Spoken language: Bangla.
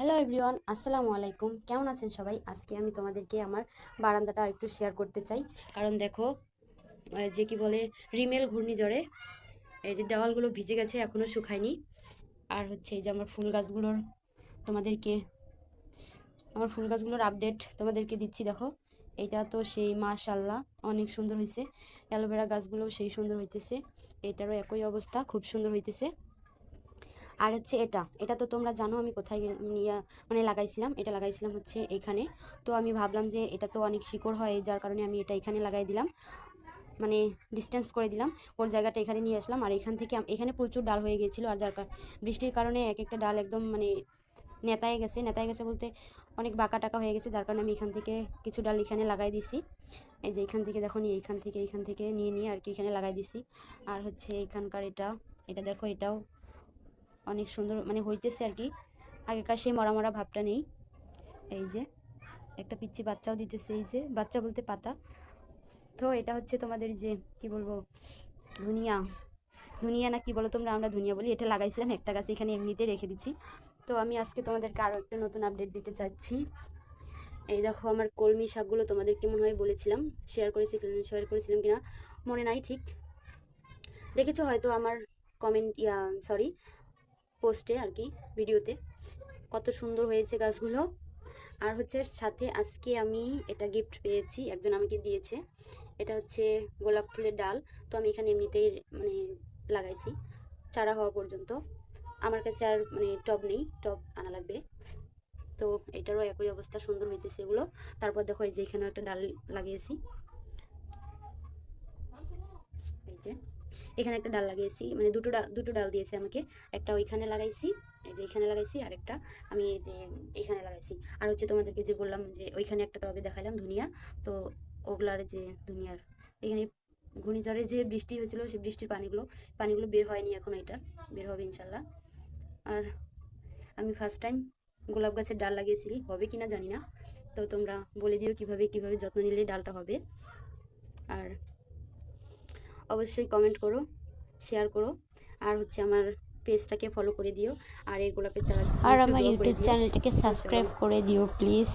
হ্যালো এভরিওয়ান আসসালামু আলাইকুম। কেমন আছেন সবাই? আজকে আমি তোমাদেরকে আমার বারান্দাটা একটু শেয়ার করতে চাই। কারণ দেখো যে কি বলে, রিমেল ঘূর্ণিঝড়ে এই যে দেওয়ালগুলো ভিজে গেছে এখনও শুকায়নি। আর হচ্ছে এই যে আমার ফুল গাছগুলোর তোমাদেরকে, আমার ফুল গাছগুলোর আপডেট তোমাদেরকে দিচ্ছি, দেখো। এটা তো সেই মাশাল্লাহ অনেক সুন্দর হয়েছে অ্যালোভেরা গাছগুলোও সেই সুন্দর হইতেছে। এটারও একই অবস্থা, খুব সুন্দর হইতেছে। আর হচ্ছে এটা এটা তো তোমরা জানো আমি কোথায় নিয়ে মানে লাগাইছিলাম, এটা লাগাইছিলাম হচ্ছে এইখানে তো আমি ভাবলাম যে এটা তো অনেক শিকড় হয়, যার কারণে আমি এটা এখানে লাগাই দিলাম। মানে ডিস্টেন্স করে দিলাম, ওর জায়গাটা এখানে নিয়ে আসলাম। আর এখান থেকে এখানে প্রচুর ডাল হয়ে গিয়েছিল, আর যার বৃষ্টির কারণে এক একটা ডাল একদম মানে নেতায় গেছে নেতায় গেছে বলতে অনেক বাঁকা টাকা হয়ে গেছে, যার কারণে আমি এখান থেকে কিছু ডাল এখানে লাগাই দিছি। এই যে এখান থেকে দেখো নি এইখান থেকে এইখান থেকে নিয়ে নিয়ে আর কি এখানে লাগাই দিছি। আর হচ্ছে এখানকার এটা এটা দেখো এটাও অনেক সুন্দর মানে হইতেছে আর কি। আগেকার সেই মরা মরা ভাবটা নেই। এই যে, একটা পিচ্ছি বাচ্চাও দিতেছে, এই যে, বাচ্চা বলতে পাতা। তো এটা হচ্ছে তোমাদের যে, কি বলব, ধুনিয়া। ধুনিয়া না কি বলো তোমরা, আমরা ধুনিয়া বলি। এটা লাগাইছিলাম একটা গাছ, এখানে এমনিতে রেখে দিচ্ছি। তো আমি আজকে তোমাদেরকে আরও একটা নতুন আপডেট দিতে চাচ্ছি। এই দেখো, আমার কলমি শাকগুলো তোমাদের কেমন হয় বলেছিলাম। শেয়ার করেছি শেয়ার করেছিলাম কিনা, মনে নাই ঠিক। দেখেছ হয়তো আমার কমেন্ট ইয়া সরি পোস্টে আর কি, ভিডিওতে, কত সুন্দর হয়েছে গাছগুলো। আর হচ্ছে সাথে আজকে আমি এটা গিফট পেয়েছি, একজন আমাকে দিয়েছে। এটা হচ্ছে গোলাপ ফুলের ডাল। তো আমি এখানে এমনিতেই মানে লাগাইছি, চারা হওয়া পর্যন্ত। আমার কাছে আর মানে টব নেই, টব আনা লাগবে। তো এটারও একই অবস্থা, সুন্দর হইতেছে এগুলো। তারপর দেখো এই যে এখানেও একটা ডাল লাগিয়েছি। এই যে। এখানে একটা ডাল লাগিয়েছি মানে দুটো ডাল দুটো ডাল দিয়েছে আমাকে। একটা ওইখানে লাগাইছি, এই যে এখানে লাগাইছি আর একটা আমি এই যে এখানে লাগাইছি। আর হচ্ছে তোমাদেরকে যে বললাম যে ওইখানে একটা টবে দেখাইলাম ধুনিয়া, তো ওগুলার যে ধুনিয়ার, এখানে ঘূর্ণিঝড়ে যে বৃষ্টি হয়েছিল, সেই বৃষ্টির পানিগুলো পানিগুলো বের হয়নি এখন এটা, বের হবে ইনশাল্লাহ আর আমি ফার্স্ট টাইম গোলাপ গাছের ডাল লাগিয়েছি, হবে কি না জানি না, তো তোমরা বলে দিও কীভাবে কীভাবে যত্ন নিলে ডালটা হবে। আর অবশ্যই কমেন্ট করো শেয়ার করো আর হচ্ছে আমার পেজটাকে ফলো করে দিও আর এই গোলাপের চারা আর আমার ইউটিউব চ্যানেলটাকে সাবস্ক্রাইব করে দিও প্লিজ